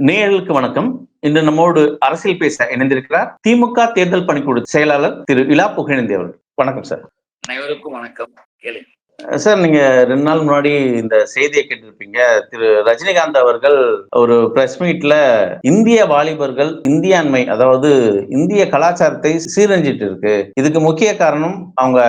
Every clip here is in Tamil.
நேயர்களுக்கு வணக்கம். இன்று நம்மோடு அரசியல் பேச இணைந்திருக்கிறார் திமுக தேர்தல் பணிக்குழு செயலாளர் திரு இலா புகழேந்தி அவர்கள். வணக்கம் சார். அனைவருக்கும் வணக்கம். கேளு சார் நீங்க ரெண்டு நாள் முன்னாடி இந்த செய்தியை கேட்டிருப்பீங்க. திரு. ரஜினிகாந்த் அவர்கள் ஒரு பிரஸ் மீட்ல இந்திய வாலிபர்கள் இந்தியாண்மை அதாவது இந்திய கலாச்சாரத்தை சீரஞ்சிட்டு இருக்கு. இதுக்கு முக்கிய காரணம் அவங்க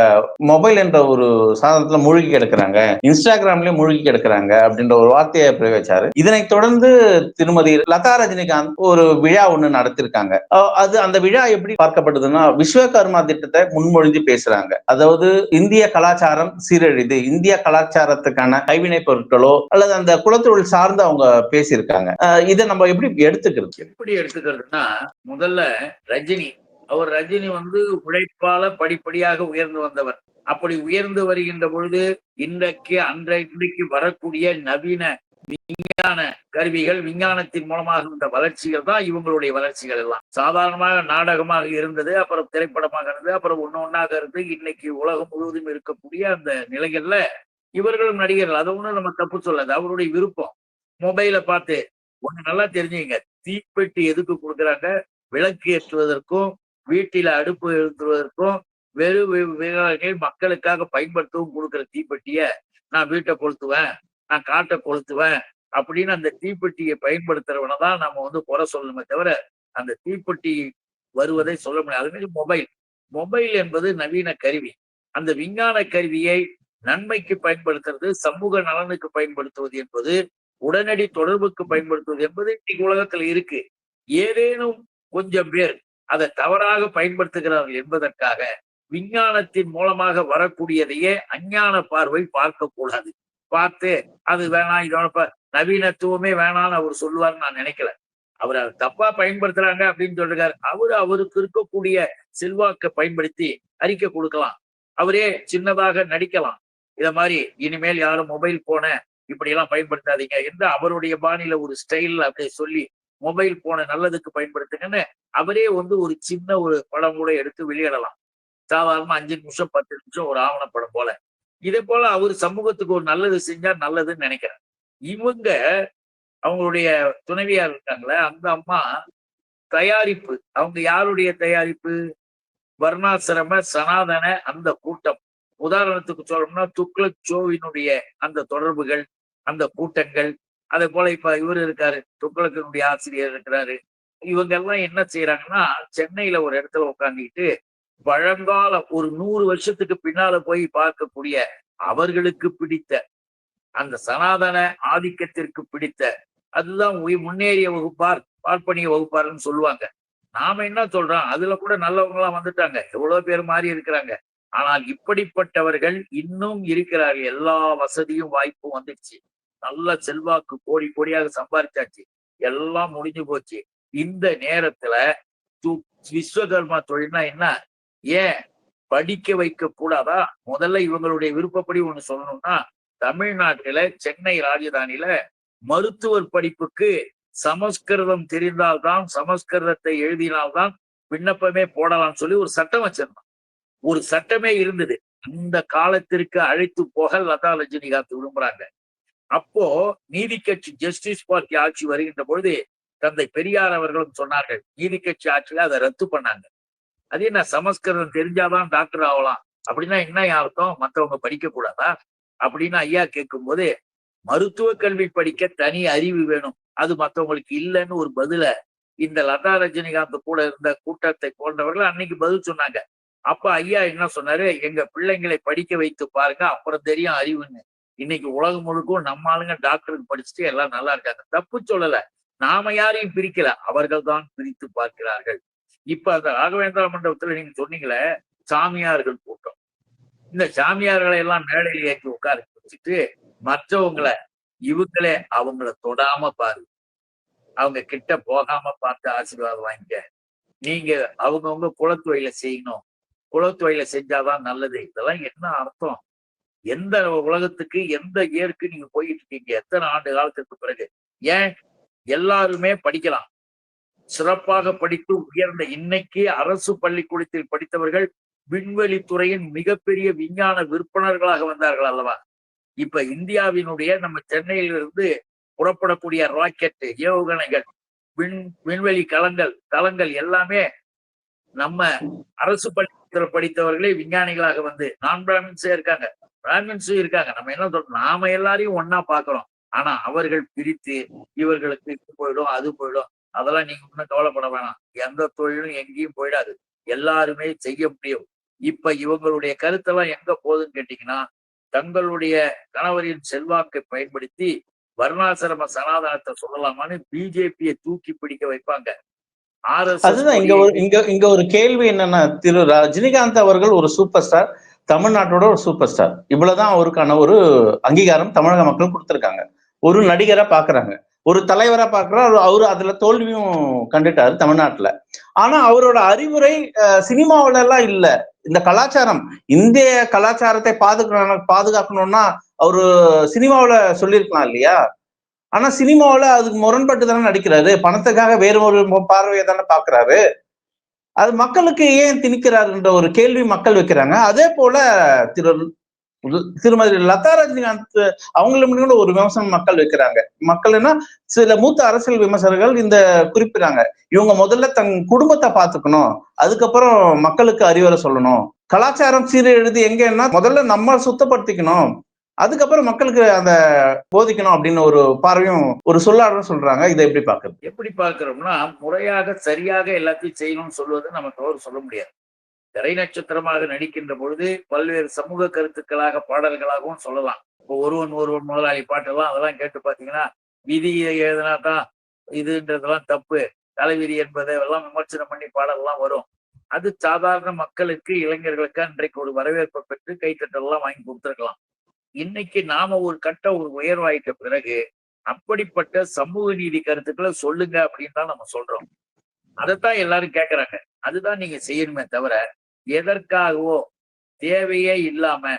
மொபைல் என்ற ஒரு சாதனத்துல மூழ்கி கிடக்குறாங்க. இன்ஸ்டாகிராம்லயே மூழ்கி கிடக்குறாங்க அப்படின்ற ஒரு வார்த்தையை பிரயோகிச்சாரு. இதனை தொடர்ந்து திருமதி லதா ரஜினிகாந்த் ஒரு விழா ஒண்ணு நடத்திருக்காங்க. அது அந்த விழா எப்படி பார்க்கப்படுதுன்னா விஸ்வகர்மா திட்டத்தை முன்மொழிஞ்சு பேசுறாங்க. அதாவது இந்திய கலாச்சாரம் இது இந்திய கலாச்சாரத்துக்கான கைவினை பொருட்களோ அல்லது அந்த குலத்தொழில் சார்ந்து அவங்க பேசியிருக்காங்க. அஹ் இதை நம்ம எப்படி எடுத்துக்கிறது? எப்படி எடுத்துக்கிறதுனா முதல்ல ரஜினி. அவர் ரஜினி வந்து உழைப்பால படிப்படியாக உயர்ந்து வந்தவர். அப்படி உயர்ந்து வருகின்ற பொழுது இன்றைக்கு அன்றைக்கு வரக்கூடிய நவீன விஞ்ஞான கருவிகள் விஞ்ஞானத்தின் மூலமாக இந்த வளர்ச்சிகள் தான் இவங்களுடைய வளர்ச்சிகள் எல்லாம். சாதாரணமாக நாடகமாக இருந்தது அப்புறம் திரைப்படமாக இருந்தது அப்புறம் ஒண்ணு ஒன்னாக இருந்து இன்னைக்கு உலகம் முழுவதும் இருக்கக்கூடிய அந்த நிலைகள்ல இவர்களும் நடிகர்கள். அதை ஒண்ணும் நம்ம தப்பு சொல்லாது அவருடைய விருப்பம். மொபைலை பார்த்து ஒண்ணு நல்லா தெரிஞ்சுங்க. தீப்பெட்டி எதுக்கு கொடுக்குறாங்க? விளக்கு ஏற்றுவதற்கும் வீட்டில அடுப்பு எழுத்துவதற்கும் வெறும் மக்களுக்காக பயன்படுத்தவும் கொடுக்குற தீப்பெட்டிய நான் வீட்டை கொளுத்துவேன் நான் காட்டை கொளுத்துவேன் அப்படின்னு அந்த தீப்பெட்டியை பயன்படுத்துறவனை தான் நம்ம வந்து குறை சொல்லணுமே தவிர அந்த தீப்பெட்டி வருவதை சொல்ல முடியாது. அதுமாரி மொபைல். மொபைல் என்பது நவீன கருவி. அந்த விஞ்ஞான கருவியை நன்மைக்கு பயன்படுத்துறது சமூக நலனுக்கு பயன்படுத்துவது என்பது உடனடி தொடர்புக்கு பயன்படுத்துவது என்பது இன்னைக்கு உலகத்துல இருக்கு. ஏதேனும் கொஞ்சம் பேர் அதை தவறாக பயன்படுத்துகிறார்கள் என்பதற்காக விஞ்ஞானத்தின் மூலமாக வரக்கூடியதையே அஞ்ஞான பார்வை பார்க்கக்கூடாது. பார்த்து அது வேணாம் இதோட நவீனத்துவமே வேணாம்னு அவர் சொல்லுவார்னு நான் நினைக்கல. அவர் அதை தப்பா பயன்படுத்துறாங்க அப்படின்னு சொல்றாரு அவரு அவருக்கு இருக்கக்கூடிய செல்வாக்கை பயன்படுத்தி அறிக்கை கொடுக்கலாம். அவரே சின்னதாக நடிக்கலாம். இத மாதிரி இனிமேல் யாரும் மொபைல் போனை இப்படி எல்லாம் பயன்படுத்தாதீங்க. என்று அவருடைய பாணியில ஒரு ஸ்டைல் அப்படியே சொல்லி மொபைல் போனை நல்லதுக்கு பயன்படுத்துங்கன்னு அவரே வந்து ஒரு சின்ன ஒரு படம் கூட எடுத்து வெளியிடலாம். சாதாரணமா அஞ்சு நிமிஷம் பத்து நிமிஷம் ஒரு ஆவணப்படம் போல. இதே போல அவர் சமூகத்துக்கு ஒரு நல்லது செஞ்சா நல்லதுன்னு நினைக்கிறார். இவங்க அவங்களுடைய துணைவியார் இருக்காங்களே அந்த அம்மா தயாரிப்பு அவங்க யாருடைய தயாரிப்பு? வர்ணாசிரம சனாதன அந்த கூட்டம். உதாரணத்துக்கு சொல்லணும்னா துக்ளக் சோவினுடைய அந்த தொடர்புகள் அந்த கூட்டங்கள். அதே போல இப்ப இவர் இருக்காரு துக்ளக்கினுடைய ஆசிரியர் இருக்கிறாரு. இவங்க எல்லாம் என்ன செய்யறாங்கன்னா சென்னையில ஒரு இடத்துல உட்காந்துக்கிட்டு பழங்கால ஒரு நூறு வருஷத்துக்கு பின்னால போய் பார்க்கக்கூடிய அவர்களுக்கு பிடித்த அந்த சனாதன ஆதிக்கத்திற்கு பிடித்த அதுதான் முன்னேறிய வகுப்பார் பார்ப்பனிய வகுப்பார்னு சொல்லுவாங்க. நாம என்ன சொல்றோம்? அதுல கூட நல்லவங்களாம் வந்துட்டாங்க. எவ்வளவு பேர் மாறி இருக்கிறாங்க. ஆனால் இப்படிப்பட்டவர்கள் இன்னும் இருக்கிறார்கள். எல்லா வசதியும் வாய்ப்பும் வந்துடுச்சு. நல்ல செல்வாக்கு கோடி கோடியாக சம்பாதிச்சாச்சு எல்லாம் முடிஞ்சு போச்சு. இந்த நேரத்துல விஸ்வகர்மா தொழில்னா என்ன? ஏன் படிக்க வைக்க கூடாதா? முதல்ல இவங்களுடைய விருப்பப்படி ஒண்ணு சொல்லணும்னா தமிழ்நாட்டில சென்னை ராஜதானியில மருத்துவர் படிப்புக்கு சமஸ்கிருதம் தெரிந்தால்தான் சமஸ்கிருதத்தை எழுதினால்தான் விண்ணப்பமே போடலாம்னு சொல்லி ஒரு சட்டம் வச்சிருந்தான். ஒரு சட்டமே இருந்தது. அந்த காலத்திற்கு அழைத்து போக லதா ரஜினிகாந்த் விரும்புறாங்க. அப்போ நீதி கட்சி ஜஸ்டிஸ் பார்ட்டி ஆட்சி வருகின்ற பொழுது தந்தை பெரியார் அவர்களும் சொன்னார்கள் நீதி கட்சி ஆட்சியில அதை ரத்து பண்ணாங்க. அது என்ன சமஸ்கிருதம் தெரிஞ்சாதான் டாக்டர் ஆகலாம். அப்படின்னா என்ன அர்த்தம்? மத்தவங்க படிக்க கூடாதா அப்படின்னு ஐயா கேட்கும்போது மருத்துவ கல்வி படிக்க தனி அறிவு வேணும். அது மத்தவங்களுக்கு இல்லைன்னு ஒரு பதில இந்த லதா ரஜினிகாந்த் கூட இருந்த கூட்டத்தை போன்றவர்கள் அன்னைக்கு பதில் சொன்னாங்க. அப்ப ஐயா என்ன சொன்னாரு? எங்க பிள்ளைங்களை படிக்க வைத்து பாருங்க அப்புறம் தெரியும் அறிவுன்னு. இன்னைக்கு உலகம் முழுக்கும் நம்ம ஆளுங்க டாக்டருக்கு படிச்சுட்டு எல்லாம் நல்லா இருக்காங்க. தப்பு சொல்லல. நாம யாரையும் பிரிக்கல. அவர்கள் தான் பிரித்து பார்க்கிறார்கள். இப்ப அந்த ராகவேந்திரா மண்டபத்துல நீங்க சொன்னீங்களே சாமியார்கள் கூட்டம். இந்த சாமியார்களை எல்லாம் மேடையில் ஏற்றி உட்கார வச்சுட்டு மற்றவங்களை இவங்களே அவங்கள தொடாம பாரு. அவங்க கிட்ட போகாம பார்த்து ஆசீர்வாதம் வாங்கிக்க. நீங்க அவங்கவுங்க குலத்துவையில செய்யணும். குலத்துவையில செஞ்சாதான் நல்லது. இதெல்லாம் என்ன அர்த்தம்? எந்த உலகத்துக்கு எந்த இயற்கு நீங்க போயிட்டு இருக்கீங்க? எத்தனை ஆண்டு காலத்துக்கு பிறகு? ஏன்? எல்லாருமே படிக்கலாம். சிறப்பாக படித்து உயர்ந்த இன்னைக்கு அரசு பள்ளிக்கூடத்தில் படித்தவர்கள் விண்வெளி துறையின் மிகப்பெரிய விஞ்ஞான விற்பனர்களாக வந்தார்கள் அல்லவா? இப்ப இந்தியாவினுடைய நம்ம சென்னையிலிருந்து புறப்படக்கூடிய ராக்கெட் ஏவுகணைகள் விண் விண்வெளி களங்கள் தளங்கள் எல்லாமே நம்ம அரசு பள்ளிக்கூடத்தில் படித்தவர்களே விஞ்ஞானிகளாக வந்து நான் பிராமின்ஸே இருக்காங்க. பிராமின்ஸும் இருக்காங்க. நம்ம என்ன சொல்றோம்? நாம எல்லாரையும் ஒன்னா பாக்குறோம் ஆனா அவர்கள் பிரித்து இவர்களுக்கு இது போயிடும் அது போயிடும் அதெல்லாம் நீங்க ஒன்றும் கவலைப்பட வேணாம். எந்த தொழிலும் எங்கேயும் போயிடாது. எல்லாருமே செய்ய முடியும். இப்ப இவங்களுடைய கருத்தெல்லாம் எங்க போகுதுன்னு கேட்டீங்கன்னா தங்களுடைய கணவரின் செல்வாக்கை பயன்படுத்தி வர்ணாசிரம சனாதனத்தை சொல்லலாமான்னு பிஜேபியை தூக்கி பிடிக்க வைப்பாங்க. அதுதான் இங்க ஒரு இங்க இங்க ஒரு கேள்வி என்னன்னா திரு ரஜினிகாந்த் அவர்கள் ஒரு சூப்பர் ஸ்டார் தமிழ்நாட்டோட ஒரு சூப்பர் ஸ்டார். இவ்வளவுதான் அவருக்கான ஒரு அங்கீகாரம் தமிழக மக்கள் கொடுத்திருக்காங்க. ஒரு நடிகரா பாக்குறாங்க. ஒரு தலைவரா பாக்குறாரு அவரு அதுல தோல்வியும் கண்டுட்டாரு தமிழ்நாட்டுல. ஆனா அவரோட அறிவுரை சினிமாவில எல்லாம் இல்ல. இந்த கலாச்சாரம் இந்திய கலாச்சாரத்தை பாதுகா பாதுகாக்கணும்னா அவரு சினிமாவில சொல்லியிருக்கலாம் இல்லையா? ஆனா சினிமாவில அதுக்கு முரண்பட்டு தானே நடிக்கிறாரு. பணத்துக்காக வேறு ஒரு பார்வையை தானே பாக்குறாரு அது மக்களுக்கு ஏன் திணிக்கிறாருன்ற ஒரு கேள்வி மக்கள் வைக்கிறாங்க. அதே போல திரு திருமதி லதா ரஜினிகாந்த் அவங்களும் ஒரு விமர்சனம் மக்கள் வைக்கிறாங்க. மக்கள்னா சில மூத்த அரசியல் விமர்சகர்கள் இந்த குறிப்பிடுறாங்க. இவங்க முதல்ல தன் குடும்பத்தை பாத்துக்கணும் அதுக்கப்புறம் மக்களுக்கு அறிவுரை சொல்லணும். கலாச்சாரம் சீரெழுதி எங்கன்னா முதல்ல நம்ம சுத்தப்படுத்திக்கணும். அதுக்கப்புறம் மக்களுக்கு அந்த போதிக்கணும் அப்படின்னு ஒரு பார்வையும் ஒரு சொல்லாடலும் சொல்றாங்க. இதை எப்படி பாக்குறது எப்படி பாக்குறோம்னா முறையாக சரியாக எல்லாத்தையும் செய்யணும்னு சொல்வது நமக்கு அவர் சொல்ல முடியாது. திரை நட்சத்திரமாக நடிக்கின்ற பொழுது பல்வேறு சமூக கருத்துக்களாக பாடல்களாகவும் சொல்லலாம். இப்போ ஒருவன் ஒருவன் முதலாளி பாட்டெல்லாம் அதெல்லாம் கேட்டு பார்த்தீங்கன்னா விதியை எழுதினா தான் இதுன்றதெல்லாம் தப்பு. தலைவிதி என்பதை எல்லாம் விமர்சனம் பண்ணி பாடலாம் வரும். அது சாதாரண மக்களுக்கு இளைஞர்களுக்கு அன்றைக்கு ஒரு வரவேற்பை பெற்று கைத்தட்டெல்லாம் வாங்கி கொடுத்துருக்கலாம். இன்னைக்கு நாம ஒரு கட்ட ஒரு உயர்வாயிட்ட பிறகு அப்படிப்பட்ட சமூக நீதி கருத்துக்களை சொல்லுங்க அப்படின்னு தான் நம்ம சொல்றோம். அதைத்தான் எல்லாரும் கேட்கறாங்க அதுதான் நீங்க செய்யணுமே தவிர எதற்காகவோ தேவையே இல்லாம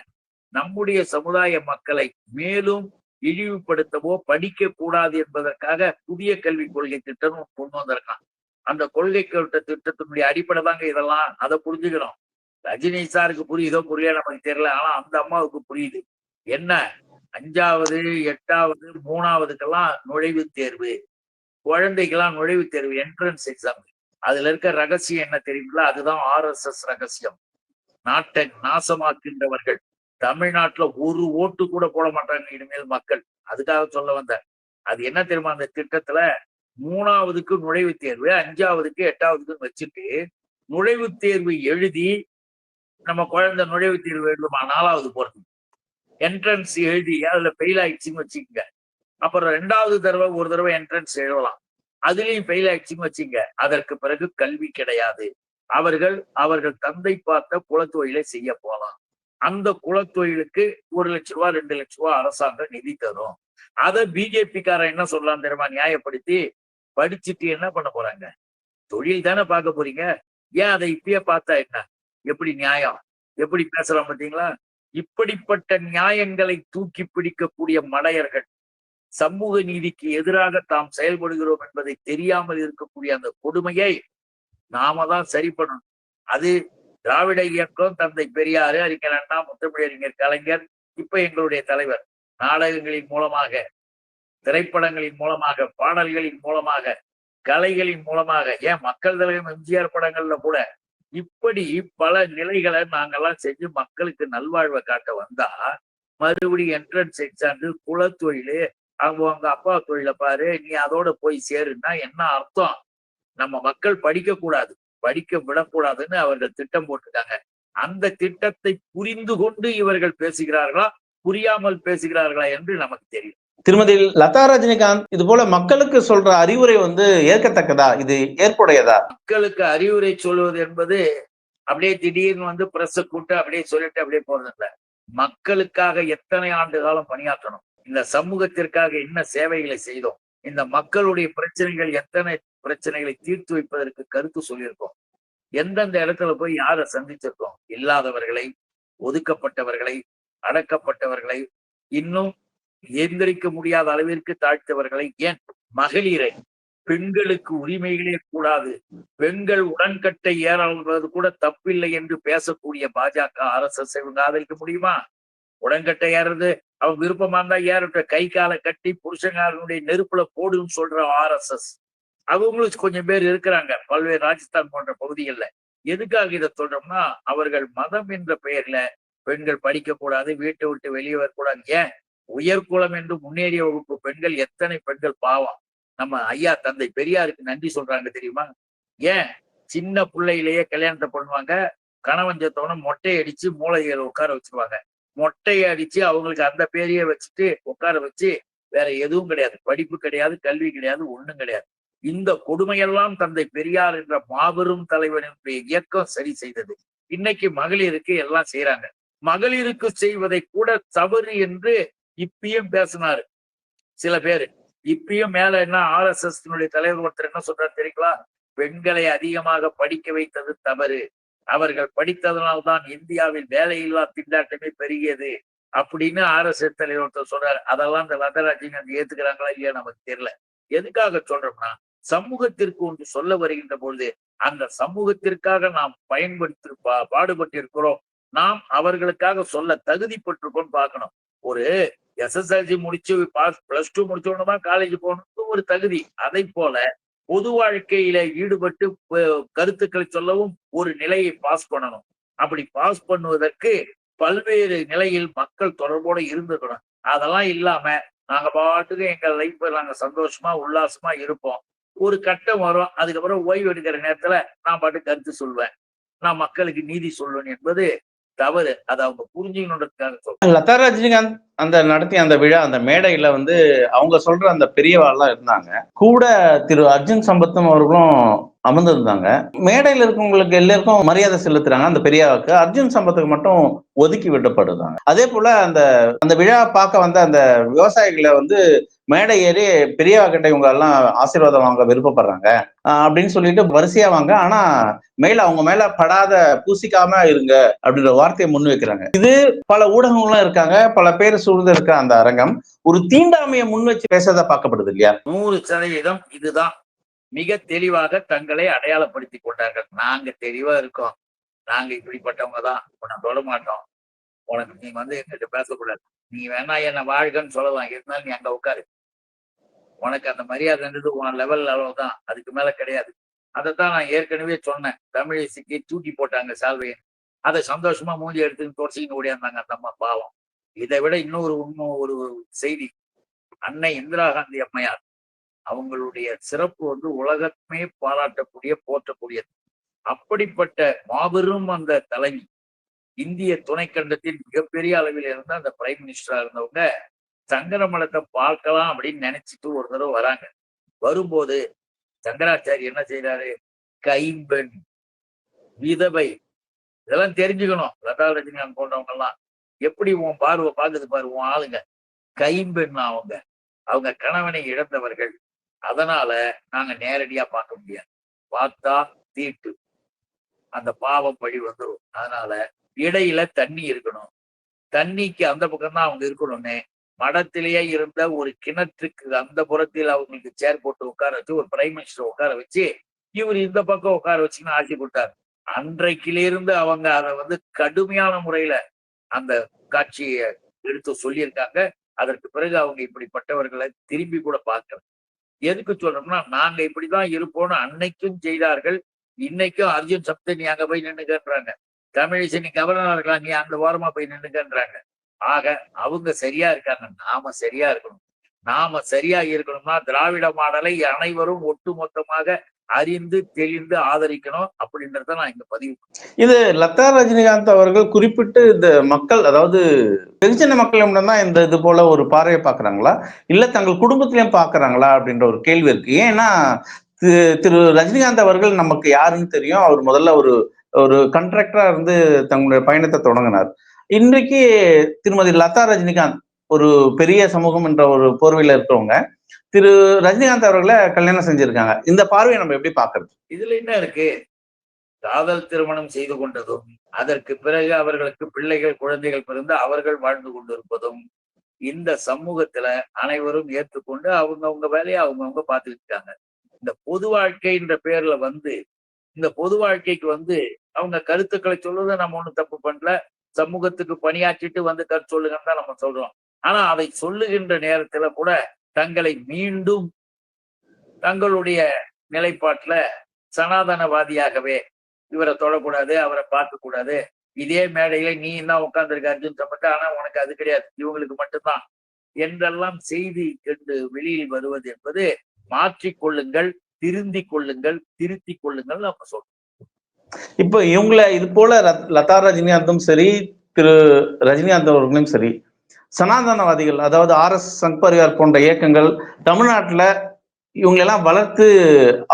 நம்முடைய சமுதாய மக்களை மேலும் இழிவுபடுத்தவோ படிக்க கூடாது என்பதற்காக புதிய கல்விக் கொள்கை திட்டம் கொண்டு வந்திருக்கான். அந்த கொள்கை திட்டத்தினுடைய அடிப்படை தாங்க இதெல்லாம். அதை புரிஞ்சுக்கணும். ரஜினி சாருக்கு புரியுதோ புரியல நமக்கு தெரியல. ஆனா அந்த அம்மாவுக்கு புரியுது. என்ன? அஞ்சாவது எட்டாவது மூணாவதுக்கெல்லாம் நுழைவுத் தேர்வு. குழந்தைக்கெல்லாம் நுழைவுத் தேர்வு என்ட்ரன்ஸ் எக்ஸாம் அதுல இருக்க ரகசியம் என்ன தெரியுங்களா? அதுதான் ஆர் எஸ் எஸ் ரகசியம். நாட்டை நாசமாக்கின்றவர்கள். தமிழ்நாட்டுல ஒரு ஓட்டு கூட போட மாட்டாங்க இனிமேல் மக்கள். அதுக்காக சொல்ல வந்த அது என்ன தெரியுமா? அந்த திட்டத்துல மூணாவதுக்கு நுழைவுத் தேர்வு அஞ்சாவதுக்கு எட்டாவதுக்கு வச்சுட்டு நுழைவுத் தேர்வு எழுதி நம்ம குழந்தை நுழைவுத் தேர்வு எழுதுமா? நாலாவது போறது. என்ட்ரன்ஸ் எழுதி அதுல ஃபெயில் ஆயிடுச்சுன்னு வச்சுக்கோங்க. அப்புறம் ரெண்டாவது தடவை ஒரு தடவை என்ட்ரன்ஸ் எழுதலாம். அதுலயும் ஃபெயில் ஆயிடுச்சுன்னு வச்சுங்க. அதற்கு பிறகு கல்வி கிடையாது. அவர்கள் அவர்கள் தந்தை பார்த்த குலத்தொழிலை செய்ய போலாம் அந்த குலத்தொழிலுக்கு ஒரு லட்ச ரூபா ரெண்டு லட்ச ரூபா அரசாங்கம் நிதி தரும். அதை பிஜேபிக்காரன் என்ன சொல்லலாம் தெரியுமா? நியாயப்படுத்தி படிச்சுட்டு என்ன பண்ண போறாங்க? தொழில் தானே பார்க்க போறீங்க. ஏன் அதை இப்பயே பார்த்தா என்ன? எப்படி நியாயம்? எப்படி பேசலாம் பார்த்தீங்களா? இப்படிப்பட்ட நியாயங்களை தூக்கி பிடிக்கக்கூடிய மடையர்கள் சமூக நீதிக்கு எதிராக தாம் செயல்படுகிறோம் என்பதை தெரியாமல் இருக்கக்கூடிய அந்த கொடுமையை நாம தான் சரி பண்ணணும். அது திராவிட இயக்கம் தந்தை பெரியாறு அறிஞர் அண்ணா முத்தமிழறிஞர் கலைஞர் இப்ப எங்களுடைய தலைவர். நாடகங்களின் மூலமாக திரைப்படங்களின் மூலமாக பாடல்களின் மூலமாக கலைகளின் மூலமாக ஏன் மக்கள் தலைவர் எம்ஜிஆர் படங்கள்ல கூட இப்படி பல நிலைகளை நாங்கெல்லாம் செஞ்சு மக்களுக்கு நல்வாழ்வை காட்ட வந்தா மறுபடியும் என்ட்ரன்ஸ் எக்ஸாம் குலத்தொழிலு அவங்க அவங்க அப்பா தொழிலை பாரு நீ அதோட போய் சேருன்னா என்ன அர்த்தம்? நம்ம மக்கள் படிக்க கூடாது படிக்க விடக்கூடாதுன்னு அவர்கள் திட்டம் போட்டிருக்காங்க. அந்த திட்டத்தை புரிந்து கொண்டு இவர்கள் பேசுகிறார்களா புரியாமல் பேசுகிறார்களா என்று நமக்கு தெரியும். திருமதி லதா ரஜினிகாந்த் இது போல மக்களுக்கு சொல்ற அறிவுரை வந்து ஏற்கத்தக்கதா? இது ஏற்புடையதா? மக்களுக்கு அறிவுரை சொல்வது என்பது அப்படியே திடீர்னு வந்து பிரஸ் கூட்டு அப்படியே சொல்லிட்டு அப்படியே போறது இல்ல மக்களுக்காக எத்தனை ஆண்டு காலம் பணியாற்றணும்? இந்த சமூகத்திற்காக என்ன சேவைகளை செய்தோம்? இந்த மக்களுடைய பிரச்சனைகள் எத்தனை பிரச்சனைகளை தீர்த்து வைப்பதற்கு கருத்து சொல்லியிருக்கோம். எந்தெந்த இடத்துல போய் யாரை சந்திச்சிருக்கோம்? இல்லாதவர்களை ஒதுக்கப்பட்டவர்களை அடக்கப்பட்டவர்களை இன்னும் எந்திரிக்க முடியாத அளவிற்கு தாழ்த்தவர்களை ஏன்? மகளிரை. பெண்களுக்கு உரிமைகளே கூடாது. பெண்கள் உடன்கட்டை ஏறாவது கூட தப்பில்லை என்று பேசக்கூடிய பாஜக அரசு இவங்க ஆதரிக்க முடியுமா? உடன்கட்டை ஏறது அவங்க விருப்பமா இருந்தா ஏறட்ட கை காலை கட்டி புருஷங்காரனுடைய நெருப்புல போடுன்னு சொல்ற ஆர் எஸ் எஸ் அவங்களும் கொஞ்சம் பேர் இருக்கிறாங்க. பல்வேறு ராஜஸ்தான் போன்ற பகுதிகள்ல. எதுக்காக இதை சொல்றோம்னா அவர்கள் மதம் என்ற பெயர்ல பெண்கள் படிக்க கூடாது வீட்டை விட்டு வெளியே வரக்கூடாது. ஏன்? உயர்குலம் என்று முன்னேறிய வகுப்பு பெண்கள் எத்தனை பெண்கள் பாவம். நம்ம ஐயா தந்தை பெரியாருக்கு நன்றி சொல்றாங்க தெரியுமா? ஏன்? சின்ன பிள்ளையிலேயே கல்யாணத்தை பண்ணுவாங்க. கணவன் செத்தவன மொட்டை அடிச்சு மூளைகளை உட்கார வச்சிருவாங்க. மொட்டையை அடிச்சு அவங்களுக்கு அந்த பேரையே வச்சுட்டு உட்கார வச்சு வேற எதுவும் கிடையாது. படிப்பு கிடையாது கல்வி கிடையாது ஒண்ணும் கிடையாது. இந்த கொடுமையெல்லாம் தந்தை பெரியார் என்ற மாபெரும் தலைவனுடைய இயக்கம் சரி செய்தது. இன்னைக்கு மகளிருக்கு எல்லாம் செய்யறாங்க மகளிருக்கு செய்வதை கூட தவறு என்று இப்பயும் பேசினாரு. சில பேரு. இப்பயும் மேல என்ன ஆர் எஸ் எஸ் தலைவர் ஒருத்தர் என்ன சொல்றாரு தெரியுங்களா? பெண்களை அதிகமாக படிக்க வைத்தது தவறு. அவர்கள் படித்ததனால்தான் இந்தியாவில் வேலையில்லா திண்டாட்டமே பெருகியது அப்படின்னு ஆர் எஸ் எஸ் தலைவர் ஒருத்தர் சொல்றாரு. அதெல்லாம் இந்த லதராஜன் ஏத்துக்கிறாங்களா இல்லையா நமக்கு தெரியல. எதுக்காக சொல்றோம்னா சமூகத்திற்கு ஒன்று சொல்ல வருகின்ற பொழுது அந்த சமூகத்திற்காக நாம் பயன்படுத்தி பா- பாடுபட்டிருக்கிறோம். நாம் அவர்களுக்காக சொல்ல தகுதிப்பட்டிருக்கோம் பார்க்கணும். ஒரு எஸ்எஸ்எல்சி முடிச்சு பாஸ் பிளஸ் டூ முடிச்ச உடனே தான் காலேஜ் போகணும். ஒரு தகுதி. அதை போல பொது வாழ்க்கையில ஈடுபட்டு கருத்துக்களை சொல்லவும் ஒரு நிலையை பாஸ் பண்ணணும். அப்படி பாஸ் பண்ணுவதற்கு பல்வேறு நிலையில் மக்கள் தொடர்போட இருந்துக்கணும் அதெல்லாம் இல்லாம நாங்க பாட்டுக்கு எங்க லைஃப் நாங்க சந்தோஷமா உல்லாசமா இருப்போம். ஒரு கட்டம் வரும் அதுக்கப்புறம் ஓய்வு எடுக்கிற நேரத்துல நான் பாட்டு கருத்து சொல்வேன். நான் மக்களுக்கு நீதி சொல்லுவேன் என்பது தவறு. அதை அவங்க புரிஞ்சுக்கணுன்றதுக்காக சொல்றேன். லதா ரஜினிகாந்த் அந்த நடத்தி அந்த விழா அந்த மேடையில வந்து அவங்க சொல்ற அந்த பெரியவாள்லாம் இருந்தாங்க. கூட திரு அர்ஜுன் சம்பத்தும் அவர்களும் அமர்ந்திருந்தாங்க. மேடையில் இருக்கவங்களுக்கு எல்லாருக்கும் மரியாதை செலுத்துறாங்க அந்த பெரியாவுக்கு. அர்ஜுன் சம்பத்துக்கு மட்டும் ஒதுக்கி விடப்படுறாங்க. அதே போல அந்த அந்த விழா பார்க்க வந்த அந்த விவசாயிகளை வந்து மேடை ஏறி பெரியவா கிட்ட இவங்க எல்லாம் ஆசீர்வாதம் வாங்க விருப்பப்படுறாங்க அப்படின்னு சொல்லிட்டு வரிசையா வாங்க. ஆனா மேல அவங்க மேல படாத பூசிக்காம இருங்க அப்படின்ற வார்த்தையை முன் வைக்கிறாங்க இது பல ஊடகங்களும் இருக்காங்க. பல பேர் சூழ்ந்து இருக்கிற அந்த அரங்கம் ஒரு தீண்டாமையை முன் வச்சு பேசுறதா பார்க்கப்படுது இல்லையா? நூறு சதவீதம் இதுதான். மிக தெளிவாக தங்களை அடையாளப்படுத்தி கொண்டார்கள். நாங்க தெளிவா இருக்கோம். நாங்க இப்படிப்பட்டவங்க தான். உன்னை தொட மாட்டோம். உனக்கு நீ வந்து எங்கிட்ட பேசக்கூடாது. நீ வேணா என்ன வாழ்கன்னு சொல்லலாம். இருந்தாலும் நீ அங்க உட்காரு. உனக்கு அந்த மரியாதைன்றது உன் லெவல் அளவு தான். அதுக்கு மேல கிடையாது. அதைத்தான் நான் ஏற்கனவே சொன்னேன். தமிழிசைக்கு தூக்கி போட்டாங்க சால்வையை. அதை சந்தோஷமா மூஞ்சி எடுத்துன்னு தொடச்சிக்கிட்டு ஓடியாந்தாங்க அந்த அம்மா பாவம். இதை விட இன்னொரு உண்மை ஒரு செய்தி. அன்னை இந்திரா காந்தி அம்மையார் அவங்களுடைய சிறப்பு வந்து உலகமே பாராட்டக்கூடிய போற்றக்கூடியது. அப்படிப்பட்ட மாபெரும் அந்த தலைமை இந்திய துணைக்கண்டத்தில் மிகப்பெரிய அளவில் இருந்த அந்த பிரைம் மினிஸ்டரா இருந்தவங்க சங்கரமலத்தை பார்க்கலாம் அப்படின்னு நினைச்சிட்டு ஒரு தடவை வராங்க. வரும்போது சங்கராச்சாரி என்ன செய்யறாரு கைம்பெண் விதவை இதெல்லாம் தெரிஞ்சுக்கணும். லதா ரஜினிகாந்த் போன்றவங்க எல்லாம் எப்படி உன் பார்வை பார்க்குது பாரு உன் ஆளுங்க. கைம்பெண் அவங்க. அவங்க கணவனை இழந்தவர்கள். அதனால நாங்க நேரடியா பார்க்க முடியாது. பார்த்தா தீட்டு. அந்த பாவம் பழி வந்துடும் அதனால இடையில தண்ணி இருக்கணும். தண்ணிக்கு அந்த பக்கம்தான் அவங்க இருக்கணும்னு. மடத்திலேயே இருந்த ஒரு கிணற்றுக்கு அந்த புறத்தில் அவங்களுக்கு சேர் போட்டு உட்கார வச்சு ஒரு பிரைம் மினிஸ்டர் உட்கார வச்சு இவர் இந்த பக்கம் உட்கார வச்சுன்னு ஆட்சி கொடுத்தாரு. அன்றைக்கிலிருந்து அவங்க அதை வந்து கடுமையான முறையில அந்த காட்சியை எடுத்து சொல்லியிருக்காங்க. அதற்கு பிறகு அவங்க இப்படிப்பட்டவர்களை திரும்பி கூட பார்க்கல. எதுக்கு சொல்றோம்னா நாங்க இப்படிதான் இருப்போம்னு அன்னைக்கும் செய்தார்கள். இன்னைக்கும் அர்ஜுன் சப்த நீ அங்க போய் நின்னுக்கன்றாங்க. தமிழிசை நீ கவர்னரா இருக்கலாம் நீ அந்த ஓரமா போய் நின்னுக்கன்றாங்க. ஆக அவங்க சரியா இருக்காங்க. நாம சரியா இருக்கணும். நாம சரியா இருக்கணும்னா திராவிட மாடலை அனைவரும் ஒட்டுமொத்தமாக அறிந்து தெளிந்து ஆதரிக்கணும் அப்படின்றத நான் இங்க பதிவு இது லதா ரஜினிகாந்த் அவர்கள் குறிப்பிட்டு இந்த மக்கள் அதாவது வெகுஜன மக்களிடம் தான் இந்த இது போல ஒரு பார்வையை பாக்குறாங்களா இல்ல தங்கள் குடும்பத்திலயும் பாக்குறாங்களா அப்படின்ற ஒரு கேள்வி இருக்கு. ஏன்னா திரு- திரு ரஜினிகாந்த் அவர்கள் நமக்கு யாருன்னு தெரியும். அவர் முதல்ல ஒரு ஒரு கண்ட்ராக்டரா இருந்து தங்களுடைய பயணத்தை தொடங்கினார். இன்றைக்கு திருமதி லதா ரஜினிகாந்த் ஒரு பெரிய சமூகம் என்ற ஒரு போர்வையில இருக்கிறவங்க. திரு ரஜினிகாந்த் அவர்களை கல்யாணம் செஞ்சிருக்காங்க. இந்த பார்வையை நம்ம எப்படி பாக்குறது இதுல என்ன இருக்கு? காதல் திருமணம் செய்து கொண்டதும் அதற்கு பிறகு அவர்களுக்கு பிள்ளைகள் குழந்தைகள் பிறந்து அவர்கள் வாழ்ந்து கொண்டிருப்பதும் இந்த சமூகத்துல அனைவரும் ஏற்றுக்கொண்டு அவங்கவுங்க வேலையை அவங்கவுங்க பார்த்துக்கிட்டு இருக்காங்க இந்த பொது வாழ்க்கைன்ற பேர்ல வந்து இந்த பொது வாழ்க்கைக்கு வந்து அவங்க கருத்துக்களை சொல்லுவதை நம்ம ஒண்ணும் தப்பு பண்ணல. சமூகத்துக்கு பணியாற்றிட்டு வந்து கருத்து சொல்லுங்கன்னு தான் நம்ம சொல்றோம். ஆனா அதை சொல்லுகின்ற நேரத்துல கூட தங்களை மீண்டும் தங்களுடைய நிலைப்பாட்டுல சனாதனவாதியாகவே இவரை தொடக்கூடாது அவரை பார்க்க கூடாது இதே மேடையில நீ தான் உட்கார்ந்துருக்க அர்ஜுன் சம்பத் ஆனா உனக்கு அது கிடையாது. இவங்களுக்கு மட்டும்தான். என்றெல்லாம் செய்தி கண்டு வெளியில் வருவது என்பது மாற்றிக்கொள்ளுங்கள் திருந்தி கொள்ளுங்கள் திருத்திக் கொள்ளுங்கள் நம்ம சொல்றோம் இப்ப இவங்கள இது போல ரத்- லதா ரஜினிகாந்தும் சரி திரு ரஜினிகாந்த் அவர்களும் சரி சனாதனவாதிகள் அதாவது ஆர் எஸ் சங் பரிவார் போன்ற இயக்கங்கள் தமிழ்நாட்டில் இவங்க எல்லாம் வளர்த்து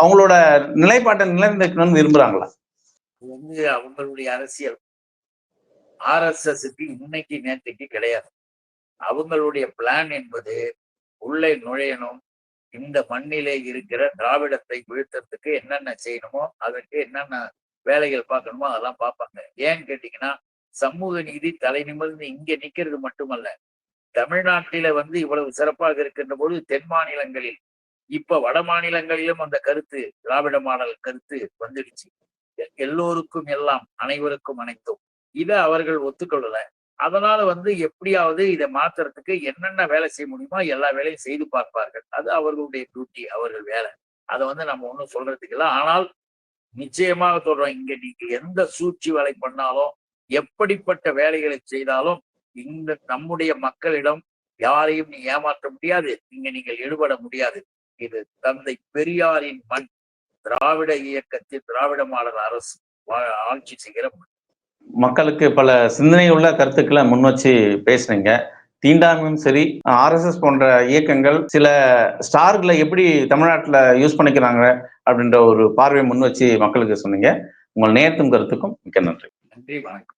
அவங்களோட நிலைப்பாட்டை நிலைநிறுத்தணும்னு விரும்புறாங்களா? வந்து அவங்களுடைய அரசியல். ஆர்எஸ்எஸ்க்கு இன்னைக்கு நேற்றுக்கு கிடையாது. அவங்களுடைய பிளான் என்பது உள்ளே நுழையணும். இந்த மண்ணிலே இருக்கிற திராவிடத்தை வீழ்த்தறதுக்கு என்னென்ன செய்யணுமோ அதற்கு என்னென்ன வேலைகள் பார்க்கணுமோ அதெல்லாம் பார்ப்பாங்க. ஏன்னு கேட்டீங்கன்னா சமூக நீதி தலை நிமிர்ந்து இங்க நிக்கிறது மட்டுமல்ல தமிழ்நாட்டில வந்து இவ்வளவு சிறப்பாக இருக்கின்ற போது தென் மாநிலங்களில் இப்ப வட மாநிலங்களிலும் அந்த கருத்து திராவிட மாடல் கருத்து வந்துடுச்சு. எ- எல்லோருக்கும் எல்லாம் அனைவருக்கும் அனைத்தும். இதை அவர்கள் ஒத்துக்கொள்ளல. அதனால வந்து எப்படியாவது இதை மாத்துறதுக்கு என்னென்ன வேலை செய்ய முடியுமோ எல்லா வேலையும் செய்து பார்ப்பார்கள். அது அவர்களுடைய டியூட்டி அவர்கள் வேலை. அதை வந்து நம்ம ஒன்றும் சொல்றதுக்கு இல்லை. ஆனால் நிச்சயமாக சொல்றோம் இங்க நீங்க எந்த சூழ்ச்சி வேலை பண்ணாலும் எப்படிப்பட்ட வேலைகளை செய்தாலும் இந்த நம்முடைய மக்களிடம் யாரையும் நீ ஏமாற்ற முடியாது இங்க நீங்கள் ஈடுபட முடியாது. இது தந்தை பெரியாரின் மண் திராவிட இயக்கத்தில் திராவிட மாடல் அரசு ஆட்சி செய்கிற மண். மக்களுக்கு பல சிந்தனை உள்ள கருத்துக்களை முன் வச்சு பேசுனீங்க. தீண்டாமையும் சரி ஆர்எஸ்எஸ் போன்ற இயக்கங்கள் சில ஸ்டார்களை எப்படி தமிழ்நாட்டுல யூஸ் பண்ணிக்கிறாங்க அப்படின்ற ஒரு பார்வையை முன் வச்சு மக்களுக்கு சொன்னீங்க. உங்கள் நேர்த்தும் கருத்துக்கும் மிக்க நன்றி. நன்றி வணக்கம்.